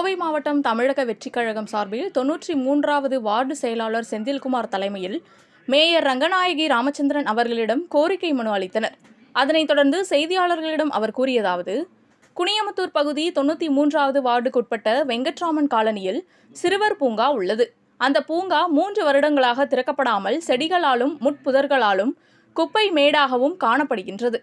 கோவை மாவட்டம் தமிழக வெற்றிக் கழகம் சார்பில் தொன்னூற்றி மூன்றாவது வார்டு செயலாளர் செந்தில்குமார் தலைமையில் மேயர் ரங்கநாயகி ராமச்சந்திரன் அவர்களிடம் கோரிக்கை மனு அளித்தனர். அதனைத் தொடர்ந்து செய்தியாளர்களிடம் அவர் கூறியதாவது குனியமுத்தூர் பகுதி தொண்ணூற்றி மூன்றாவது வார்டுக்குட்பட்ட வெங்கட்ராமன் காலனியில் சிறுவர் பூங்கா உள்ளது. அந்த பூங்கா மூன்று வருடங்களாக திறக்கப்படாமல் செடிகளாலும் முட்புதர்களாலும் குப்பை மேடாகவும் காணப்படுகின்றது.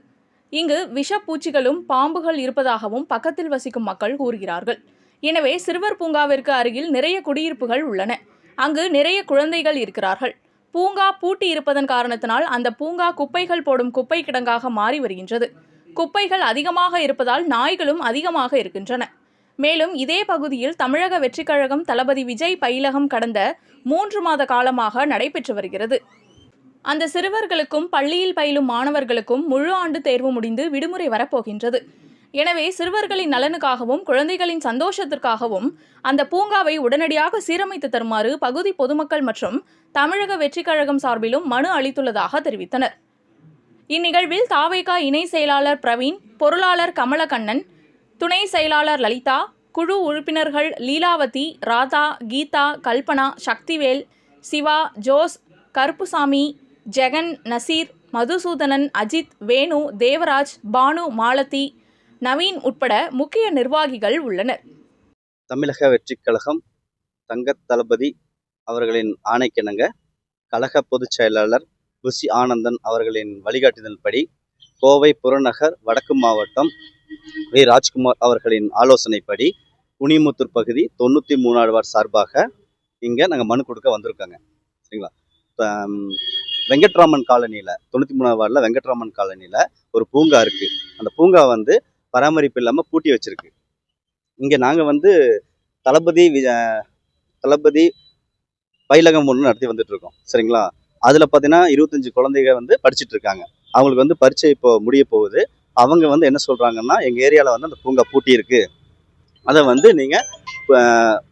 இங்கு விஷப்பூச்சிகளும் பாம்புகள் இருப்பதாகவும் பக்கத்தில் வசிக்கும் மக்கள் கூறுகிறார்கள். எனவே சிறுவர் பூங்காவிற்கு அருகில் நிறைய குடியிருப்புகள் உள்ளன. அங்கு நிறைய குழந்தைகள் இருக்கிறார்கள். பூங்கா பூட்டி இருப்பதன் காரணத்தினால் அந்த பூங்கா குப்பைகள் போடும் குப்பை கிடங்காக மாறி வருகின்றது. குப்பைகள் அதிகமாக இருப்பதால் நாய்களும் அதிகமாக இருக்கின்றன. மேலும் இதே பகுதியில் தமிழக வெற்றிக்கழகம் தளபதி விஜய் பயிலகம் கடந்த மூன்று மாத காலமாக நடைபெற்று வருகிறது. அந்த சிறுவர்களுக்கும் பள்ளியில் பயிலும் மாணவர்களுக்கும் முழு ஆண்டு தேர்வு முடிந்து விடுமுறை வரப்போகின்றது. எனவே சிறுவர்களின் நலனுக்காகவும் குழந்தைகளின் சந்தோஷத்திற்காகவும் அந்த பூங்காவை உடனடியாக சீரமைத்து தருமாறு பகுதி பொதுமக்கள் மற்றும் தமிழக வெற்றிக் கழகம் சார்பிலும் மனு அளித்துள்ளதாக தெரிவித்தனர். இந்நிகழ்வில் தாவேகா இணை செயலாளர் பிரவீன் பொருளாளர் கமலக்கண்ணன் துணை செயலாளர் லலிதா குழு உறுப்பினர்கள் லீலாவதி ராதா கீதா கல்பனா சக்திவேல் சிவா ஜோஸ் கருப்புசாமி ஜெகன் நசீர் மதுசூதனன் அஜித் வேணு தேவராஜ் பானு மாலதி நவீன் உட்பட முக்கிய நிர்வாகிகள் உள்ளனர். தமிழக வெற்றிக் கழகம் தங்கத் தளபதி அவர்களின் ஆணைக்கிணங்க கழக பொதுச் செயலாளர் புசி ஆனந்தன் அவர்களின் வழிகாட்டுதல்படி கோவை புறநகர் வடக்கு மாவட்டம் வி. ராஜ்குமார் அவர்களின் ஆலோசனைப்படி குனிமுத்தூர் பகுதி தொண்ணூற்றி மூணாவது வார்டு சார்பாக இங்கே நாங்கள் மனு கொடுக்க வந்திருக்கோங்க. சரிங்களா? இப்போ வெங்கட்ராமன் காலனியில் தொண்ணூற்றி மூணாவது வார்டில் வெங்கட்ராமன் காலனியில் ஒரு பூங்கா இருக்குது அந்த பூங்கா வந்து பராமரிப்பு இல்லாமல் பூட்டி வச்சிருக்கு. இங்கே நாங்கள் வந்து தளபதி வி- தளபதி பயிலகம் ஒன்று நடத்தி வந்துட்டு இருக்கோம் சரிங்களா? அதில் பார்த்தீங்கன்னா இருபத்தஞ்சு குழந்தைங்க வந்து படிச்சுட்டு இருக்காங்க அவங்களுக்கு வந்து பரீட்சை இப்போ முடிய போகுது. அவங்க வந்து என்ன சொல்கிறாங்கன்னா எங்கள் ஏரியாவில் வந்து அந்த பூங்கா பூட்டி இருக்கு அதை வந்து நீங்கள்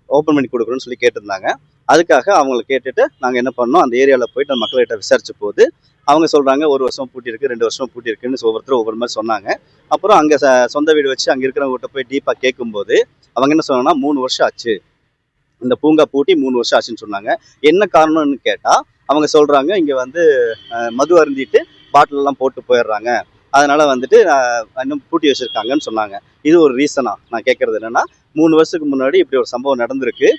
ஓப்பன் பண்ணி கொடுக்குறோன்னு சொல்லி கேட்டிருந்தாங்க. அதுக்காக அவங்கள கேட்டுட்டு நாங்கள் என்ன பண்ணோம்? அந்த ஏரியாவில் போயிட்டு அந்த மக்கள்கிட்ட விசாரிச்ச போது அவங்க சொல்கிறாங்க ஒரு வருஷம் பூட்டியிருக்கு ரெண்டு வருஷம் பூட்டி இருக்குன்னு ஒவ்வொருத்தரும் ஒவ்வொரு மாதிரி சொன்னாங்க. அப்புறம் அங்கே சொந்த வீடு வச்சு அங்கே இருக்கிறவங்ககிட்ட போய் டீப்பாக கேட்கும்போது அவங்க என்ன சொன்னாங்கன்னா மூணு வருஷம் ஆச்சு. இந்த பூங்கா பூட்டி மூணு வருஷம் ஆச்சுன்னு சொன்னாங்க. என்ன காரணம்னு கேட்டால் அவங்க சொல்கிறாங்க இங்கே வந்து மது அருந்திட்டு பாட்டிலெல்லாம் போட்டு போயிடுறாங்க. அதனால் வந்துட்டு இன்னும் பூட்டி வச்சுருக்காங்கன்னு சொன்னாங்க. இது ஒரு ரீசனா நான் கேட்குறது என்னென்னா மூணு வருஷத்துக்கு முன்னாடி இப்படி ஒரு சம்பவம் நடந்திருக்கு.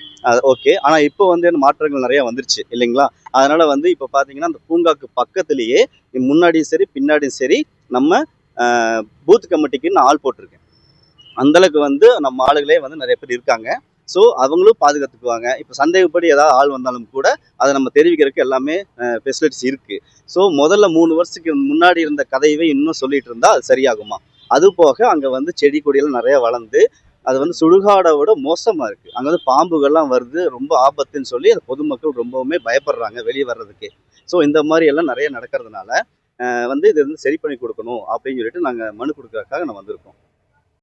ஓகே ஆனால் இப்போ வந்து என்ன மாற்றங்கள் நிறையா வந்துருச்சு இல்லைங்களா? அதனால் வந்து இப்போ பார்த்தீங்கன்னா அந்த பூங்காக்கு பக்கத்துலேயே முன்னாடியும் சரி பின்னாடியும் சரி நம்ம பூத் கமிட்டிக்குன்னு ஆள் போட்டிருக்கேன். அந்தளவுக்கு வந்து நம்ம ஆளுகளே வந்து நிறைய பேர் இருக்காங்க. ஸோ அவங்களும் பாதுகாத்துக்குவாங்க. இப்போ சந்தேகப்படி ஏதாவது ஆள் வந்தாலும் கூட அதை நம்ம தெரிவிக்கிறதுக்கு எல்லாமே ஃபெசிலிட்டிஸ் இருக்குது ஸோ முதல்ல மூணு வருஷத்துக்கு முன்னாடி இருந்த கதையவே இன்னும் சொல்லிட்டு இருந்தால் அது சரியாகுமா? அது போக அங்கே வந்து செடி கொடியெல்லாம் நிறையா வளர்ந்து அது வந்து சுடுகாடை விட மோசமாக இருக்குது அங்கே வந்து பாம்புகள்லாம் வருது ரொம்ப ஆபத்துன்னு சொல்லி அது பொதுமக்கள் ரொம்பவுமே பயப்படுறாங்க வெளியே வர்றதுக்கு. ஸோ இந்த மாதிரி எல்லாம் நிறைய நடக்கிறதுனால வந்து இது வந்து சரி பண்ணி கொடுக்கணும் அப்படின்னு சொல்லிட்டு நாங்கள் மனு கொடுக்கறதுக்காக நான் வந்திருக்கோம்.